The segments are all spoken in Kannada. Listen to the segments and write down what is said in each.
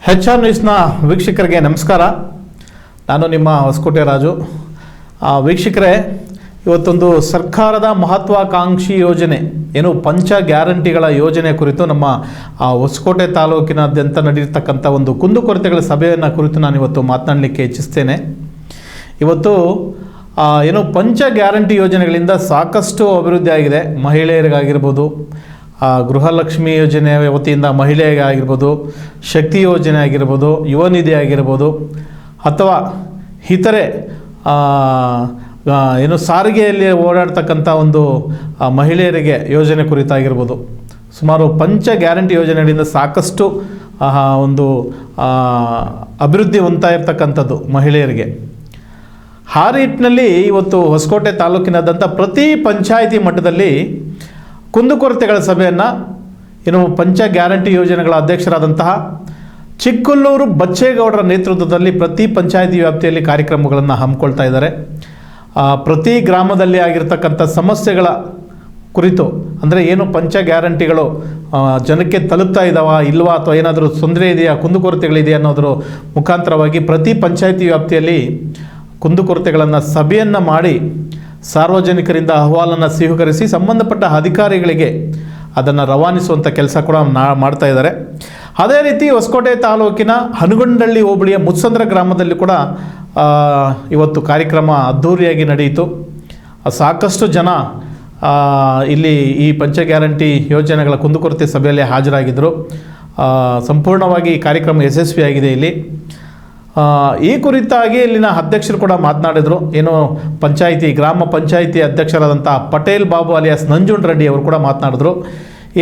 ಹೆಚ್ ಆರ್ ನ್ಯೂಸ್ನ ವೀಕ್ಷಕರಿಗೆ ನಮಸ್ಕಾರ. ನಾನು ನಿಮ್ಮ ಹೊಸಕೋಟೆ ರಾಜು. ಆ, ವೀಕ್ಷಕರೇ ಇವತ್ತೊಂದು ಸರ್ಕಾರದ ಮಹತ್ವಾಕಾಂಕ್ಷಿ ಯೋಜನೆ ಏನು ಪಂಚ ಗ್ಯಾರಂಟಿಗಳ ಯೋಜನೆ ಕುರಿತು ನಮ್ಮ ಹೊಸಕೋಟೆ ತಾಲೂಕಿನಾದ್ಯಂತ ನಡೆಯತಕ್ಕಂಥ ಒಂದು ಕುಂದುಕೊರತೆಗಳ ಸಭೆಯನ್ನು ಕುರಿತು ನಾನು ಇವತ್ತು ಮಾತನಾಡಲಿಕ್ಕೆ ಇಚ್ಛಿಸ್ತೇನೆ. ಇವತ್ತು ಏನು ಪಂಚ ಗ್ಯಾರಂಟಿ ಯೋಜನೆಗಳಿಂದ ಸಾಕಷ್ಟು ಅಭಿವೃದ್ಧಿ ಆಗಿದೆ ಮಹಿಳೆಯರಿಗಾಗಿರ್ಬೋದು ಆ, ಗೃಹಲಕ್ಷ್ಮಿ ಯೋಜನೆ ವತಿಯಿಂದ ಮಹಿಳೆಗೆ ಆಗಿರ್ಬೋದು ಶಕ್ತಿ ಯೋಜನೆ ಆಗಿರ್ಬೋದು ಯುವ ನಿಧಿ ಆಗಿರ್ಬೋದು ಅಥವಾ ಇತರೆ ಏನು ಸಾರಿಗೆಯಲ್ಲಿ ಓಡಾಡ್ತಕ್ಕಂಥ ಒಂದು ಮಹಿಳೆಯರಿಗೆ ಯೋಜನೆ ಕುರಿತಾಗಿರ್ಬೋದು. ಸುಮಾರು ಪಂಚ ಗ್ಯಾರಂಟಿ ಯೋಜನೆಗಳಿಂದ ಸಾಕಷ್ಟು ಒಂದು ಅಭಿವೃದ್ಧಿ ಹೊಂದ್ತಾ ಇರ್ತಕ್ಕಂಥದ್ದು ಮಹಿಳೆಯರಿಗೆ. ಆ ಇವತ್ತು ಹೊಸಕೋಟೆ ತಾಲೂಕಿನಾದ್ಯಂತ ಪ್ರತಿ ಪಂಚಾಯಿತಿ ಮಟ್ಟದಲ್ಲಿ ಕುಂದುಕೊರತೆಗಳ ಸಭೆಯನ್ನು ಏನು ಪಂಚ ಗ್ಯಾರಂಟಿ ಯೋಜನೆಗಳ ಅಧ್ಯಕ್ಷರಾದಂತಹ ಚಿಕ್ಕಲ್ಲೂರು ಬಚ್ಚೇಗೌಡರ ನೇತೃತ್ವದಲ್ಲಿ ಪ್ರತಿ ಪಂಚಾಯಿತಿ ವ್ಯಾಪ್ತಿಯಲ್ಲಿ ಕಾರ್ಯಕ್ರಮಗಳನ್ನು ಹಮ್ಮಿಕೊಳ್ತಾ ಇದ್ದಾರೆ. ಪ್ರತಿ ಗ್ರಾಮದಲ್ಲಿ ಆಗಿರ್ತಕ್ಕಂಥ ಸಮಸ್ಯೆಗಳ ಕುರಿತು ಅಂದರೆ ಏನು ಪಂಚ ಗ್ಯಾರಂಟಿಗಳು ಜನಕ್ಕೆ ತಲುಪ್ತಾ ಇದ್ದಾವ ಇಲ್ವಾ ಅಥವಾ ಏನಾದರೂ ತೊಂದರೆ ಇದೆಯಾ ಕುಂದುಕೊರತೆಗಳಿದೆಯಾ ಅನ್ನೋದ್ರ ಮುಖಾಂತರವಾಗಿ ಪ್ರತಿ ಪಂಚಾಯಿತಿ ವ್ಯಾಪ್ತಿಯಲ್ಲಿ ಕುಂದುಕೊರತೆಗಳನ್ನು ಸಭೆಯನ್ನು ಮಾಡಿ ಸಾರ್ವಜನಿಕರಿಂದ ಅಹವಾಲನ್ನು ಸ್ವೀಕರಿಸಿ ಸಂಬಂಧಪಟ್ಟ ಅಧಿಕಾರಿಗಳಿಗೆ ಅದನ್ನು ರವಾನಿಸುವಂಥ ಕೆಲಸ ಕೂಡ ಮಾಡ್ತಾ ಇದ್ದಾರೆ. ಅದೇ ರೀತಿ ಹೊಸಕೋಟೆ ತಾಲೂಕಿನ ಹನುಗೊಂಡಳ್ಳಿ ಹೋಬಳಿಯ ಮುತ್ಸಂದ್ರ ಗ್ರಾಮದಲ್ಲಿ ಕೂಡ ಇವತ್ತು ಕಾರ್ಯಕ್ರಮ ಅದ್ಧೂರಿಯಾಗಿ ನಡೆಯಿತು. ಸಾಕಷ್ಟು ಜನ ಇಲ್ಲಿ ಈ ಪಂಚ ಗ್ಯಾರಂಟಿ ಯೋಜನೆಗಳ ಕುಂದುಕೊರತೆ ಸಭೆಯಲ್ಲಿ ಹಾಜರಾಗಿದ್ದರು. ಸಂಪೂರ್ಣವಾಗಿ ಈ ಕಾರ್ಯಕ್ರಮ ಯಶಸ್ವಿಯಾಗಿದೆ ಇಲ್ಲಿ. ಈ ಕುರಿತಾಗಿ ಇಲ್ಲಿನ ಅಧ್ಯಕ್ಷರು ಕೂಡ ಮಾತನಾಡಿದರು. ಏನು ಪಂಚಾಯಿತಿ, ಗ್ರಾಮ ಪಂಚಾಯಿತಿ ಅಧ್ಯಕ್ಷರಾದಂಥ ಪಟೇಲ್ ಬಾಬು ಅಲಿಯಾಸ್ ನಂಜುಂಡ್ ರೆಡ್ಡಿ ಅವರು ಕೂಡ ಮಾತನಾಡಿದ್ರು.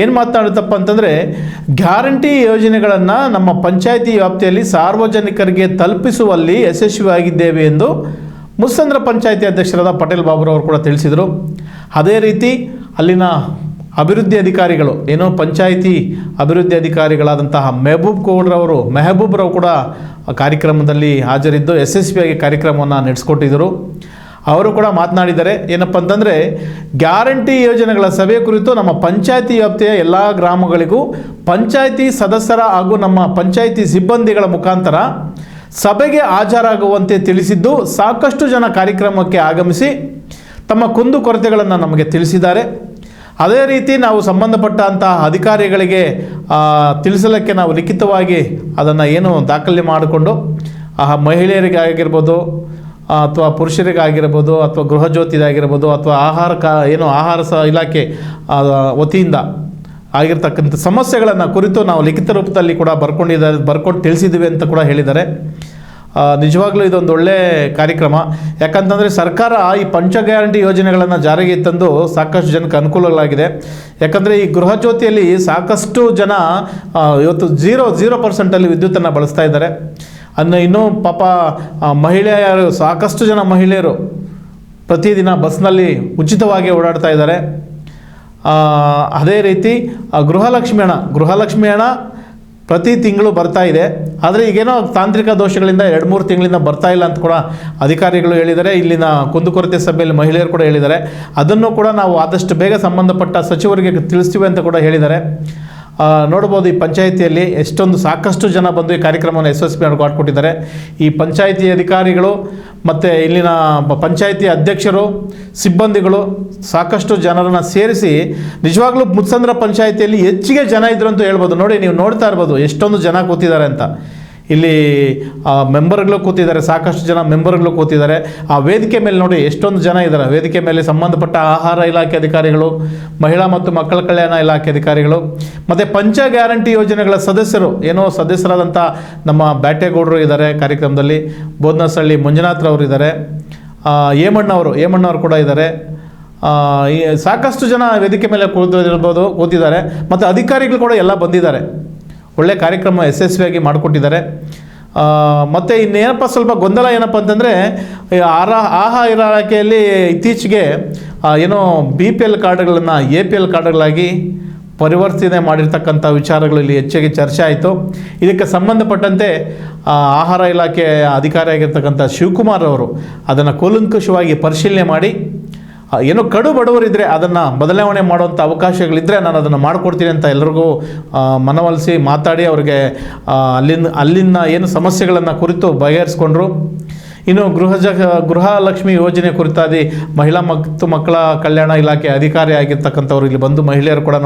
ಏನು ಮಾತನಾಡುತ್ತಪ್ಪ ಅಂತಂದರೆ, ಗ್ಯಾರಂಟಿ ಯೋಜನೆಗಳನ್ನು ನಮ್ಮ ಪಂಚಾಯಿತಿ ವ್ಯಾಪ್ತಿಯಲ್ಲಿ ಸಾರ್ವಜನಿಕರಿಗೆ ತಲುಪಿಸುವಲ್ಲಿ ಯಶಸ್ವಿಯಾಗಿದ್ದೇವೆ ಎಂದು ಮುಸ್ಸಂದ್ರ ಪಂಚಾಯಿತಿ ಅಧ್ಯಕ್ಷರಾದ ಪಟೇಲ್ ಬಾಬುರವರು ಕೂಡ ತಿಳಿಸಿದರು. ಅದೇ ರೀತಿ, ಅಲ್ಲಿನ ಅಭಿವೃದ್ಧಿ ಅಧಿಕಾರಿಗಳು, ಏನೋ ಪಂಚಾಯಿತಿ ಅಭಿವೃದ್ಧಿ ಅಧಿಕಾರಿಗಳಾದಂತಹ ಮೆಹಬೂಬ್ ಕೌಡ್ರವರು ಮೆಹಬೂಬ್ರವರು ಕೂಡ ಕಾರ್ಯಕ್ರಮದಲ್ಲಿ ಹಾಜರಿದ್ದು ಯಶಸ್ವಿಯಾಗಿ ಕಾರ್ಯಕ್ರಮವನ್ನು ನಡೆಸ್ಕೊಟ್ಟಿದ್ದರು. ಅವರು ಕೂಡ ಮಾತನಾಡಿದ್ದಾರೆ, ಏನಪ್ಪ ಅಂತಂದರೆ ಗ್ಯಾರಂಟಿ ಯೋಜನೆಗಳ ಸಭೆ ಕುರಿತು ನಮ್ಮ ಪಂಚಾಯಿತಿ ವ್ಯಾಪ್ತಿಯ ಎಲ್ಲ ಗ್ರಾಮಗಳಿಗೂ ಪಂಚಾಯಿತಿ ಸದಸ್ಯರ ಹಾಗೂ ನಮ್ಮ ಪಂಚಾಯಿತಿ ಸಿಬ್ಬಂದಿಗಳ ಮುಖಾಂತರ ಸಭೆಗೆ ಹಾಜರಾಗುವಂತೆ ತಿಳಿಸಿದ್ದು ಸಾಕಷ್ಟು ಜನ ಕಾರ್ಯಕ್ರಮಕ್ಕೆ ಆಗಮಿಸಿ ತಮ್ಮ ಕುಂದು ಕೊರತೆಗಳನ್ನು ನಮಗೆ ತಿಳಿಸಿದ್ದಾರೆ. ಅದೇ ರೀತಿ ನಾವು ಸಂಬಂಧಪಟ್ಟಂತಹ ಅಧಿಕಾರಿಗಳಿಗೆ ತಿಳಿಸಲಿಕ್ಕೆ ನಾವು ಲಿಖಿತವಾಗಿ ಅದನ್ನು ಏನು ದಾಖಲೆ ಮಾಡಿಕೊಂಡು ಆ ಮಹಿಳೆಯರಿಗೆ ಆಗಿರ್ಬೋದು ಅಥವಾ ಪುರುಷರಿಗಾಗಿರ್ಬೋದು, ಅಥವಾ ಗೃಹ ಜ್ಯೋತಿದಾಗಿರ್ಬೋದು, ಅಥವಾ ಆಹಾರ ಕಾ, ಏನು ಆಹಾರ ಸ ಇಲಾಖೆ ವತಿಯಿಂದ ಆಗಿರ್ತಕ್ಕಂಥ ಸಮಸ್ಯೆಗಳನ್ನು ಕುರಿತು ನಾವು ಲಿಖಿತ ರೂಪದಲ್ಲಿ ಕೂಡ ಬರ್ಕೊಂಡಿದ್ದಾರೆ, ಬರ್ಕೊಂಡು ತಿಳಿಸಿದ್ದೀವಿ ಅಂತ ಕೂಡ ಹೇಳಿದ್ದಾರೆ. ನಿಜವಾಗ್ಲೂ ಇದೊಂದು ಒಳ್ಳೆ ಕಾರ್ಯಕ್ರಮ. ಯಾಕಂತಂದರೆ ಸರ್ಕಾರ ಈ ಪಂಚ ಗ್ಯಾರಂಟಿ ಯೋಜನೆಗಳನ್ನು ಜಾರಿಗೆ ತಂದು ಸಾಕಷ್ಟು ಜನಕ್ಕೆ ಅನುಕೂಲಗಳಾಗಿದೆ. ಯಾಕಂದರೆ ಈ ಗೃಹ ಜ್ಯೋತಿಯಲ್ಲಿ ಸಾಕಷ್ಟು ಜನ ಇವತ್ತು ಜೀರೋ ಜೀರೋ ಪರ್ಸೆಂಟಲ್ಲಿ ವಿದ್ಯುತ್ತನ್ನು ಬಳಸ್ತಾ ಇದ್ದಾರೆ. ಅನ್ನು ಇನ್ನೂ ಪಾಪ ಮಹಿಳೆಯರು, ಸಾಕಷ್ಟು ಜನ ಮಹಿಳೆಯರು ಪ್ರತಿದಿನ ಬಸ್ನಲ್ಲಿ ಉಚಿತವಾಗಿ ಓಡಾಡ್ತಾ ಇದ್ದಾರೆ. ಅದೇ ರೀತಿ ಗೃಹಲಕ್ಷ್ಮಿ ಹಣ ಗೃಹಲಕ್ಷ್ಮಿ ಹಣ ಪ್ರತಿ ತಿಂಗಳು ಬರ್ತಾ ಇದೆ. ಆದರೆ ಈಗೇನೋ ತಾಂತ್ರಿಕ ದೋಷಗಳಿಂದ ಎರಡು ಮೂರು ತಿಂಗಳಿಂದ ಬರ್ತಾ ಇಲ್ಲ ಅಂತ ಕೂಡ ಅಧಿಕಾರಿಗಳು ಹೇಳಿದ್ದಾರೆ. ಇಲ್ಲಿನ ಕುಂದುಕೊರತೆ ಸಭೆಯಲ್ಲಿ ಮಹಿಳೆಯರು ಕೂಡ ಹೇಳಿದ್ದಾರೆ. ಅದನ್ನು ಕೂಡ ನಾವು ಆದಷ್ಟು ಬೇಗ ಸಂಬಂಧಪಟ್ಟ ಸಚಿವರಿಗೆ ತಿಳಿಸ್ತೀವಿ ಅಂತ ಕೂಡ ಹೇಳಿದ್ದಾರೆ. ನೋಡ್ಬೋದು ಈ ಪಂಚಾಯಿತಿಯಲ್ಲಿ ಎಷ್ಟೊಂದು ಸಾಕಷ್ಟು ಜನ ಬಂದು ಈ ಕಾರ್ಯಕ್ರಮವನ್ನು ಯಶಸ್ವಿ ಮಾಡಿಕೊಟ್ಟಿದ್ದಾರೆ. ಈ ಪಂಚಾಯಿತಿ ಅಧಿಕಾರಿಗಳು ಮತ್ತು ಇಲ್ಲಿನ ಪಂಚಾಯಿತಿ ಅಧ್ಯಕ್ಷರು, ಸಿಬ್ಬಂದಿಗಳು ಸಾಕಷ್ಟು ಜನರನ್ನು ಸೇರಿಸಿ ನಿಜವಾಗ್ಲೂ ಮುತ್ಸಂದ್ರ ಪಂಚಾಯಿತಿಯಲ್ಲಿ ಹೆಚ್ಚಿಗೆ ಜನ ಇದ್ರು ಅಂತ ಹೇಳ್ಬೋದು. ನೋಡಿ, ನೀವು ನೋಡ್ತಾ ಇರ್ಬೋದು ಎಷ್ಟೊಂದು ಜನ ಕೂತಿದ್ದಾರೆ ಅಂತ. ಇಲ್ಲಿ ಮೆಂಬರ್ಗಳು ಕೂತಿದ್ದಾರೆ, ಸಾಕಷ್ಟು ಜನ ಮೆಂಬರ್ಗಳು ಕೂತಿದ್ದಾರೆ. ಆ ವೇದಿಕೆ ಮೇಲೆ ನೋಡಿ ಎಷ್ಟೊಂದು ಜನ ಇದ್ದಾರೆ. ವೇದಿಕೆ ಮೇಲೆ ಸಂಬಂಧಪಟ್ಟ ಆಹಾರ ಇಲಾಖೆ ಅಧಿಕಾರಿಗಳು, ಮಹಿಳಾ ಮತ್ತು ಮಕ್ಕಳ ಕಲ್ಯಾಣ ಇಲಾಖೆ ಅಧಿಕಾರಿಗಳು, ಮತ್ತು ಪಂಚ ಗ್ಯಾರಂಟಿ ಯೋಜನೆಗಳ ಸದಸ್ಯರು. ಏನೋ ಸದಸ್ಯರಾದಂಥ ನಮ್ಮ ಬ್ಯಾಟೆಗೌಡರು ಇದ್ದಾರೆ ಕಾರ್ಯಕ್ರಮದಲ್ಲಿ. ಬೋಧನಸಳ್ಳಿ ಮಂಜುನಾಥ್ರವರು ಇದ್ದಾರೆ. ಏಮಣ್ಣವರು ಏಮಣ್ಣವರು ಕೂಡ ಇದ್ದಾರೆ. ಸಾಕಷ್ಟು ಜನ ವೇದಿಕೆ ಮೇಲೆ ಕೂತಿರ್ಬೋದು ಕೂತಿದ್ದಾರೆ. ಮತ್ತು ಅಧಿಕಾರಿಗಳು ಕೂಡ ಎಲ್ಲ ಬಂದಿದ್ದಾರೆ. ಒಳ್ಳೆ ಕಾರ್ಯಕ್ರಮ ಯಶಸ್ವಿಯಾಗಿ ಮಾಡಿಕೊಟ್ಟಿದ್ದಾರೆ. ಮತ್ತು ಇನ್ನೇನಪ್ಪ ಸ್ವಲ್ಪ ಗೊಂದಲ ಏನಪ್ಪ ಅಂತಂದರೆ ಆರ, ಆಹಾರ ಇಲಾಖೆಯಲ್ಲಿ ಇತ್ತೀಚೆಗೆ ಏನೋ ಬಿ ಪಿ ಎಲ್ ಕಾರ್ಡ್ಗಳನ್ನು ಎ ಪಿ ಎಲ್ ಕಾರ್ಡ್ಗಳಾಗಿ ಪರಿವರ್ತನೆ ಮಾಡಿರ್ತಕ್ಕಂಥ ವಿಚಾರಗಳಲ್ಲಿ ಹೆಚ್ಚಾಗಿ ಚರ್ಚೆ ಆಯಿತು. ಇದಕ್ಕೆ ಸಂಬಂಧಪಟ್ಟಂತೆ ಆಹಾರ ಇಲಾಖೆಯ ಅಧಿಕಾರಿಯಾಗಿರ್ತಕ್ಕಂಥ ಶಿವಕುಮಾರ್ ಅವರು ಅದನ್ನು ಕೂಲಂಕುಷವಾಗಿ ಪರಿಶೀಲನೆ ಮಾಡಿ ಏನೋ ಕಡು ಬಡವರಿದ್ದರೆ ಅದನ್ನು ಬದಲಾವಣೆ ಮಾಡುವಂಥ ಅವಕಾಶಗಳಿದ್ದರೆ ನಾನು ಅದನ್ನು ಮಾಡಿಕೊಡ್ತೀನಿ ಅಂತ ಎಲ್ರಿಗೂ ಮನವೊಲಿಸಿ ಮಾತಾಡಿ ಅವರಿಗೆ ಅಲ್ಲಿನ ಅಲ್ಲಿನ ಏನು ಸಮಸ್ಯೆಗಳನ್ನು ಕುರಿತು ಬಗೆಹರಿಸ್ಕೊಂಡ್ರು. ಇನ್ನು ಗೃಹ ಜ, ಗೃಹಲಕ್ಷ್ಮಿ ಯೋಜನೆ ಕುರಿತಾಗಿ ಮಹಿಳಾ ಮತ್ತು ಮಕ್ಕಳ ಕಲ್ಯಾಣ ಇಲಾಖೆ ಅಧಿಕಾರಿ ಆಗಿರ್ತಕ್ಕಂಥವ್ರು ಇಲ್ಲಿ ಬಂದು ಮಹಿಳೆಯರು ಕೂಡ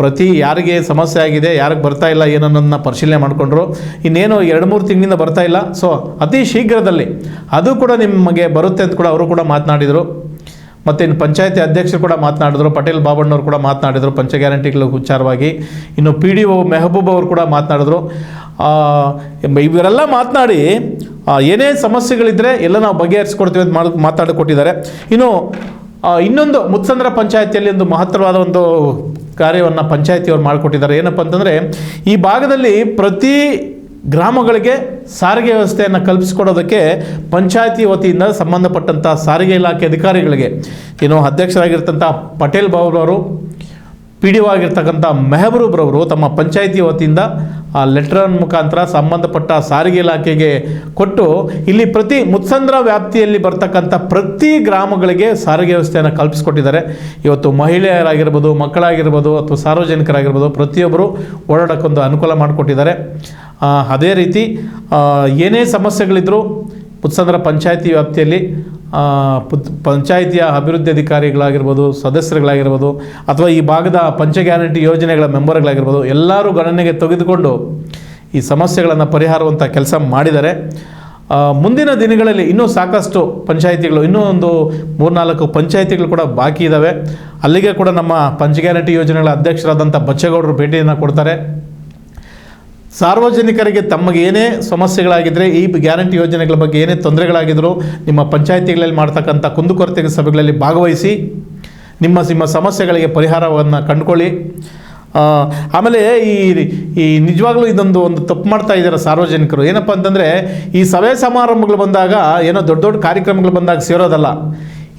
ಪ್ರತಿ ಯಾರಿಗೆ ಸಮಸ್ಯೆ ಆಗಿದೆ, ಯಾರಿಗೆ ಬರ್ತಾ ಇಲ್ಲ ಏನನ್ನ ಪರಿಶೀಲನೆ ಮಾಡಿಕೊಂಡ್ರು. ಇನ್ನೇನು ಎರಡು ಮೂರು ತಿಂಗಳಿಂದ ಬರ್ತಾ ಇಲ್ಲ. ಸೊ ಅತಿ ಶೀಘ್ರದಲ್ಲಿ ಅದು ಕೂಡ ನಿಮಗೆ ಬರುತ್ತೆ ಅಂತ ಕೂಡ ಅವರು ಕೂಡ ಮಾತನಾಡಿದರು. ಮತ್ತು ಇನ್ನು ಪಂಚಾಯತಿ ಅಧ್ಯಕ್ಷರು ಕೂಡ ಮಾತನಾಡಿದ್ರು, ಪಟೇಲ್ ಬಾಬಣ್ಣವರು ಕೂಡ ಮಾತನಾಡಿದರು, ಪಂಚ ಗ್ಯಾರಂಟಿಗಳ ವಿಚಾರವಾಗಿ ಇನ್ನು ಪಿ ಡಿ ಒ ಮೆಹಬೂಬ್ ಅವರು ಕೂಡ ಮಾತನಾಡಿದ್ರು. ಇವರೆಲ್ಲ ಮಾತನಾಡಿ ಏನೇ ಸಮಸ್ಯೆಗಳಿದ್ದರೆ ಎಲ್ಲ ನಾವು ಬಗೆಹರಿಸ್ಕೊಡ್ತೀವಿ ಅಂತ ಮಾಡಿ, ಮಾತಾಡಿಕೊಟ್ಟಿದ್ದಾರೆ. ಇನ್ನು ಇನ್ನೊಂದು ಮುತ್ಸಂದ್ರ ಪಂಚಾಯತಿಯಲ್ಲಿ ಒಂದು ಮಹತ್ತರವಾದ ಒಂದು ಕಾರ್ಯವನ್ನು ಪಂಚಾಯತಿಯವರು ಮಾಡಿಕೊಟ್ಟಿದ್ದಾರೆ. ಏನಪ್ಪ ಅಂತಂದರೆ ಈ ಭಾಗದಲ್ಲಿ ಪ್ರತಿ ಗ್ರಾಮಗಳಿಗೆ ಸಾರಿಗೆ ವ್ಯವಸ್ಥೆಯನ್ನು ಕಲ್ಪಿಸಿಕೊಡೋದಕ್ಕೆ ಪಂಚಾಯತಿ ವತಿಯಿಂದ ಸಂಬಂಧಪಟ್ಟಂಥ ಸಾರಿಗೆ ಇಲಾಖೆ ಅಧಿಕಾರಿಗಳಿಗೆ, ಏನು ಅಧ್ಯಕ್ಷರಾಗಿರ್ತಂಥ ಪಟೇಲ್ ಬಾಬುರವರು ಪಿ ಡಿ ಒ ಆಗಿರ್ತಕ್ಕಂಥ ಮೆಹಬೂಬ್ರವರು ತಮ್ಮ ಪಂಚಾಯಿತಿ ವತಿಯಿಂದ ಆ ಲೆಟರ್ ಮುಖಾಂತರ ಸಂಬಂಧಪಟ್ಟ ಸಾರಿಗೆ ಇಲಾಖೆಗೆ ಕೊಟ್ಟು ಇಲ್ಲಿ ಪ್ರತಿ ಮುತ್ಸಂದ್ರ ವ್ಯಾಪ್ತಿಯಲ್ಲಿ ಬರ್ತಕ್ಕಂಥ ಪ್ರತಿ ಗ್ರಾಮಗಳಿಗೆ ಸಾರಿಗೆ ವ್ಯವಸ್ಥೆಯನ್ನು ಕಲ್ಪಿಸಿಕೊಟ್ಟಿದ್ದಾರೆ. ಇವತ್ತು ಮಹಿಳೆಯರಾಗಿರ್ಬೋದು, ಮಕ್ಕಳಾಗಿರ್ಬೋದು ಅಥವಾ ಸಾರ್ವಜನಿಕರಾಗಿರ್ಬೋದು ಪ್ರತಿಯೊಬ್ಬರು ಓಡಾಡೋಕ್ಕೊಂದು ಅನುಕೂಲ ಮಾಡಿಕೊಟ್ಟಿದ್ದಾರೆ. ಅದೇ ರೀತಿ ಏನೇ ಸಮಸ್ಯೆಗಳಿದ್ದರೂ ಪುತ್ಸಂದ್ರ ಪಂಚಾಯಿತಿ ವ್ಯಾಪ್ತಿಯಲ್ಲಿ ಪುತ್, ಪಂಚಾಯಿತಿಯ ಅಭಿವೃದ್ಧಿ ಅಧಿಕಾರಿಗಳಾಗಿರ್ಬೋದು, ಸದಸ್ಯರುಗಳಾಗಿರ್ಬೋದು, ಅಥವಾ ಈ ಭಾಗದ ಪಂಚ ಗ್ಯಾರಂಟಿ ಯೋಜನೆಗಳ ಮೆಂಬರ್ಗಳಾಗಿರ್ಬೋದು, ಎಲ್ಲರೂ ಗಣನೆಗೆ ತೆಗೆದುಕೊಂಡು ಈ ಸಮಸ್ಯೆಗಳನ್ನು ಪರಿಹಾರವಂಥ ಕೆಲಸ ಮಾಡಿದ್ದಾರೆ ಮುಂದಿನ ದಿನಗಳಲ್ಲಿ ಇನ್ನೂ ಸಾಕಷ್ಟು ಪಂಚಾಯಿತಿಗಳು, ಇನ್ನೂ ಒಂದು ಮೂರ್ನಾಲ್ಕು ಪಂಚಾಯಿತಿಗಳು ಕೂಡ ಬಾಕಿ ಇದ್ದಾವೆ ಅಲ್ಲಿಗೆ ಕೂಡ ನಮ್ಮ ಪಂಚ ಗ್ಯಾರಂಟಿ ಯೋಜನೆಗಳ ಅಧ್ಯಕ್ಷರಾದಂಥ ಬಚ್ಚೇಗೌಡರು ಭೇಟಿಯನ್ನು ಕೊಡ್ತಾರೆ. ಸಾರ್ವಜನಿಕರಿಗೆ ತಮಗೆ ಏನೇ ಸಮಸ್ಯೆಗಳಾಗಿದ್ದರೆ ಈ ಗ್ಯಾರಂಟಿ ಯೋಜನೆಗಳ ಬಗ್ಗೆ ಏನೇ ತೊಂದರೆಗಳಾಗಿದ್ದರೂ ನಿಮ್ಮ ಪಂಚಾಯಿತಿಗಳಲ್ಲಿ ಮಾಡ್ತಕ್ಕಂಥ ಕುಂದುಕೊರತೆ ಸಭೆಗಳಲ್ಲಿ ಭಾಗವಹಿಸಿ, ನಿಮ್ಮ ನಿಮ್ಮ ಸಮಸ್ಯೆಗಳಿಗೆ ಪರಿಹಾರವನ್ನು ಕಂಡುಕೊಳ್ಳಿ. ಆಮೇಲೆ ಈ ಈ ನಿಜವಾಗ್ಲೂ ಇದೊಂದು ಒಂದು ತಪ್ಪು ಮಾಡ್ತಾ ಇದ್ದಾರೆ ಸಾರ್ವಜನಿಕರು. ಏನಪ್ಪ ಅಂತಂದರೆ, ಈ ಸಭೆ ಸಮಾರಂಭಗಳು ಬಂದಾಗ ಏನೋ ದೊಡ್ಡ ದೊಡ್ಡ ಕಾರ್ಯಕ್ರಮಗಳು ಬಂದಾಗ ಸೇರೋದಲ್ಲ.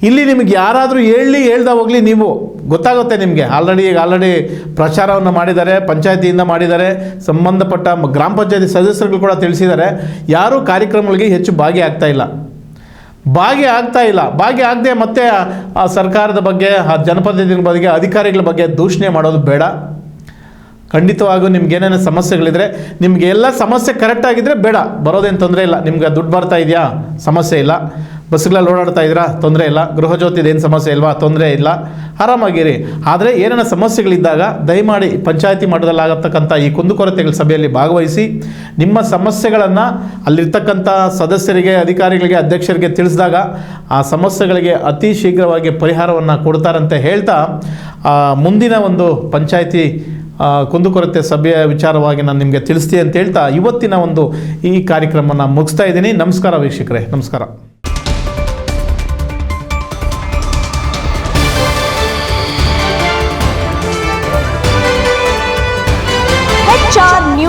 ಇಲ್ಲಿ ನಿಮಗೆ ಯಾರಾದರೂ ಹೇಳಿ, ಹೇಳ್ದ ಹೋಗಲಿ ನೀವು. ಗೊತ್ತಾಗುತ್ತೆ ನಿಮಗೆ. ಆಲ್ರೆಡಿ ಈಗ ಆಲ್ರೆಡಿ ಪ್ರಚಾರವನ್ನು ಮಾಡಿದ್ದಾರೆ, ಪಂಚಾಯತಿಯಿಂದ ಮಾಡಿದ್ದಾರೆ, ಸಂಬಂಧಪಟ್ಟ ಗ್ರಾಮ ಪಂಚಾಯತಿ ಸದಸ್ಯರುಗಳು ಕೂಡ ತಿಳಿಸಿದ್ದಾರೆ. ಯಾರೂ ಕಾರ್ಯಕ್ರಮಗಳಿಗೆ ಹೆಚ್ಚು ಭಾಗಿಯಾಗ್ತಾ ಇಲ್ಲ. ಭಾಗಿ ಆಗ್ತಾ ಇಲ್ಲ. ಭಾಗಿ ಆಗದೆ ಮತ್ತೆ ಆ- ಸರ್ಕಾರದ ಬಗ್ಗೆ, ಆ ಜನಪ್ರತಿನಿಧಿಗಳ ಬಗ್ಗೆ, ಅಧಿಕಾರಿಗಳ ಬಗ್ಗೆ ದೂಷಣೆ ಮಾಡೋದು ಬೇಡ. ಖಂಡಿತವಾಗೂ ನಿಮ್ಗೆ ಏನೇನು ಸಮಸ್ಯೆಗಳಿದ್ರೆ, ನಿಮಗೆ ಎಲ್ಲ ಸಮಸ್ಯೆ ಕರೆಕ್ಟ್ ಆಗಿದ್ರೆ ಬೇಡ. ಬರೋದೇನು ತೊಂದರೆ ಇಲ್ಲ. ನಿಮ್ಗೆ ದುಡ್ಡು ಬರ್ತಾ ಇದೆಯಾ? ಸಮಸ್ಯೆ ಇಲ್ಲ. ಬಸ್ಗಳಲ್ಲಿ ಓಡಾಡ್ತಾ ಇದ್ದೀರಾ? ತೊಂದರೆ ಇಲ್ಲ. ಗೃಹ ಜ್ಯೋತಿದೇನು ಸಮಸ್ಯೆ ಇಲ್ವಾ? ತೊಂದರೆ ಇಲ್ಲ. ಆರಾಮಾಗಿರಿ. ಆದರೆ ಏನೇನು ಸಮಸ್ಯೆಗಳಿದ್ದಾಗ ದಯಮಾಡಿ ಪಂಚಾಯತಿ ಮಟ್ಟದಲ್ಲಾಗತಕ್ಕಂಥ ಈ ಕುಂದುಕೊರತೆಗಳ ಸಭೆಯಲ್ಲಿ ಭಾಗವಹಿಸಿ, ನಿಮ್ಮ ಸಮಸ್ಯೆಗಳನ್ನು ಅಲ್ಲಿರ್ತಕ್ಕಂಥ ಸದಸ್ಯರಿಗೆ, ಅಧಿಕಾರಿಗಳಿಗೆ, ಅಧ್ಯಕ್ಷರಿಗೆ ತಿಳಿಸಿದಾಗ ಆ ಸಮಸ್ಯೆಗಳಿಗೆ ಅತಿ ಶೀಘ್ರವಾಗಿ ಪರಿಹಾರವನ್ನು ಕೊಡ್ತಾರಂತ ಹೇಳ್ತಾ ಮುಂದಿನ ಒಂದು ಪಂಚಾಯಿತಿ ಕುಂದುಕೊರತೆ ಸಭೆಯ ವಿಚಾರವಾಗಿ ನಾನು ನಿಮಗೆ ತಿಳಿಸ್ತೀನಿ ಅಂತ ಹೇಳ್ತಾ, ಇವತ್ತಿನ ಒಂದು ಈ ಕಾರ್ಯಕ್ರಮನ ಮುಗಿಸ್ತಾ ಇದ್ದೀನಿ. ನಮಸ್ಕಾರ ವೀಕ್ಷಕರೇ. ನಮಸ್ಕಾರ.